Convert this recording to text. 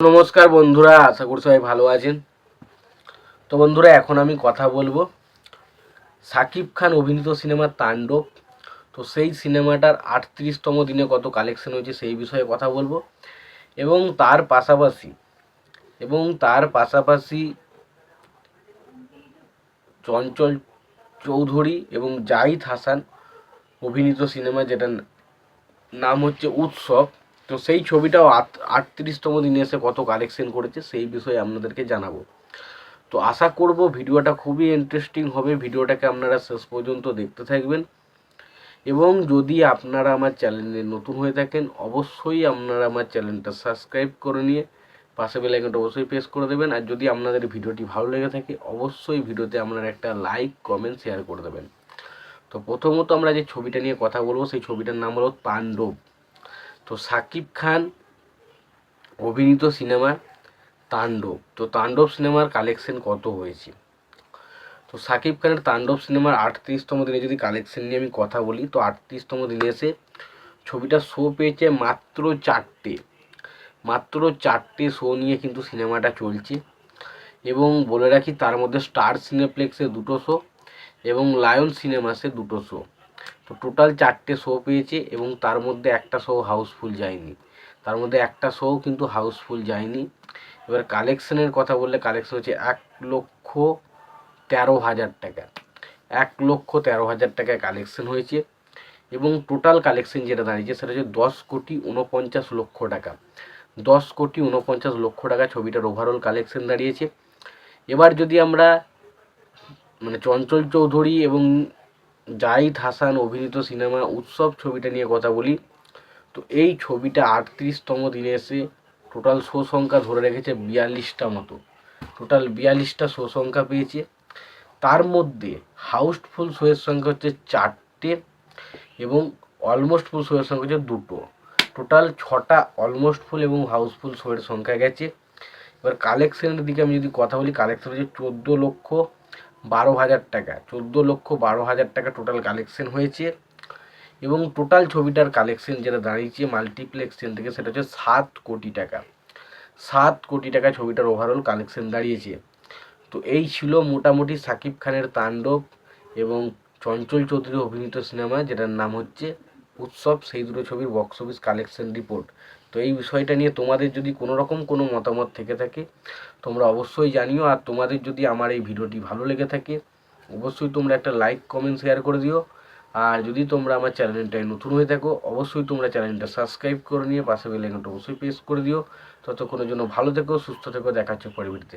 নমস্কার বন্ধুরা, আশা করি সবাই ভালো আছেন। তো বন্ধুরা, এখন আমি কথা বলব সাকিব খান অভিনীত সিনেমা তাণ্ডব। তো সেই সিনেমাটার আটত্রিশতম দিনে কত কালেকশন হয়েছে সেই বিষয়ে কথা বলব। এবং তার পাশাপাশি, এবং তার পাশাপাশি চঞ্চল চৌধুরী এবং জাহিদ হাসান অভিনীত সিনেমা যেটার নাম হচ্ছে উৎসব। তো সেই ছবিটাও আট- আটত্রিশতম দিনে এসে কত কালেকশন করেছে সেই বিষয়ে আপনাদেরকে জানাব। তো আশা করব ভিডিওটা খুবই ইন্টারেস্টিং হবে, ভিডিওটাকে আপনারা শেষ পর্যন্ত দেখতে থাকবেন। এবং যদি আপনারা আমার চ্যানেলে নতুন হয়ে থাকেন, অবশ্যই আপনারা আমার চ্যানেলটা সাবস্ক্রাইব করে নিয়ে পাশে বেল আইকনটা অবশ্যই প্রেস করে দেবেন। আর যদি আপনাদের ভিডিওটি ভালো লেগে থাকে, অবশ্যই ভিডিওতে আপনারা একটা লাইক কমেন্ট শেয়ার করে দেবেন। তো প্রথমত আমরা যে ছবিটা নিয়ে কথা বলব, সেই ছবিটার নাম হলো তাণ্ডব তো সাকিব খান, অভিনীত সিনেমা তাণ্ডব। তো তাণ্ডব সিনেমার কালেকশন কত হয়েছে? তো সাকিব খানের তাণ্ডব সিনেমার আটত্রিশতম দিনে যদি কালেকশন নিয়ে আমি কথা বলি, তো আটত্রিশতম দিনে এসে ছবিটা শো পেয়েছে মাত্র চারটে। মাত্র চারটে শো নিয়ে কিন্তু সিনেমাটা চলছে। এবং বলে রাখি, তার মধ্যে স্টার সিনেপ্লেক্সে দুটো শো এবং লায়ন সিনেমাসে দুটো শো তো টোটাল চারটে শো পেয়েছে এবং তার মধ্যে একটা শো হাউসফুল যায়নি। তার মধ্যে একটা শো কিন্তু হাউসফুল যায়নি। এবার কালেকশনের কথা বললে কালেকশন হচ্ছে এক লক্ষ তেরো হাজার টাকা। এক লক্ষ তেরো হাজার টাকায় কালেকশন হয়েছে এবং টোটাল কালেকশন যেটা দাঁড়িয়েছে সেটা হচ্ছে দশ কোটি উনপঞ্চাশ লক্ষ টাকা। দশ কোটি উনপঞ্চাশ লক্ষ টাকা ছবিটার ওভারঅল কালেকশন দাঁড়িয়েছে। এবার যদি আমরা মানে চঞ্চল চৌধুরী এবং জাহিদ হাসান অভিনীত সিনেমা উৎসব ছবিটা নিয়ে কথা বলি। তো এই ছবিটা আটত্রিশতম দিনে এসে টোটাল শো সংখ্যা ধরে রেখেছে বিয়াল্লিশটা মতো। টোটাল বিয়াল্লিশটা শো সংখ্যা পেয়েছে। তার মধ্যে হাউসফুল শোয়ের সংখ্যা হচ্ছে চারটে এবং অলমোস্ট ফুল শোয়ের সংখ্যা হচ্ছে দুটো। টোটাল ছটা অলমোস্ট ফুল এবং হাউসফুল শোয়ের সংখ্যা গেছে। এবার কালেকশনের দিকে আমি যদি কথা বলি কালেকশন হচ্ছে চোদ্দ লক্ষ বারো হাজার টাকা, চোদ্দ লক্ষ বারো হাজার টাকা টোটাল কালেকশন হয়েছে এবং টোটাল ছবিটার কালেকশন যেটা দাঁড়িয়েছে মাল্টিপ্লেক্সেন থেকে সেটা হচ্ছে সাত কোটি টাকা। সাত কোটি টাকা ছবিটার ওভারঅল কালেকশন দাঁড়িয়েছে। তো এই ছিল মোটামুটি সাকিব খানের তাণ্ডব এবং চঞ্চল চৌধুরী অভিনীত সিনেমা যেটার নাম হচ্ছে উৎসব। সেই দুটো ছবির বক্স অফিস কালেকশন রিপোর্ট তো এই বিষয়টা নিয়ে তোমাদের যদি কোনো রকম কোনো মতামত থেকে থাকে, তোমরা অবশ্যই জানিও। আর তোমাদের যদি আমার এই ভিডিওটি ভালো লেগে থাকে, অবশ্যই তোমরা একটা লাইক কমেন্ট শেয়ার করে দিও। আর যদি তোমরা আমার চ্যানেলটায় নতুন হয়ে থাকো, অবশ্যই তোমরা চ্যানেলটা সাবস্ক্রাইব করে নিয়ে পাশে বেল আইকনটা অবশ্যই প্রেস করে দিও। ততক্ষণের জন্য ভালো থেকো, সুস্থ থেকো দেখাচ্ছে পরবর্তীতে।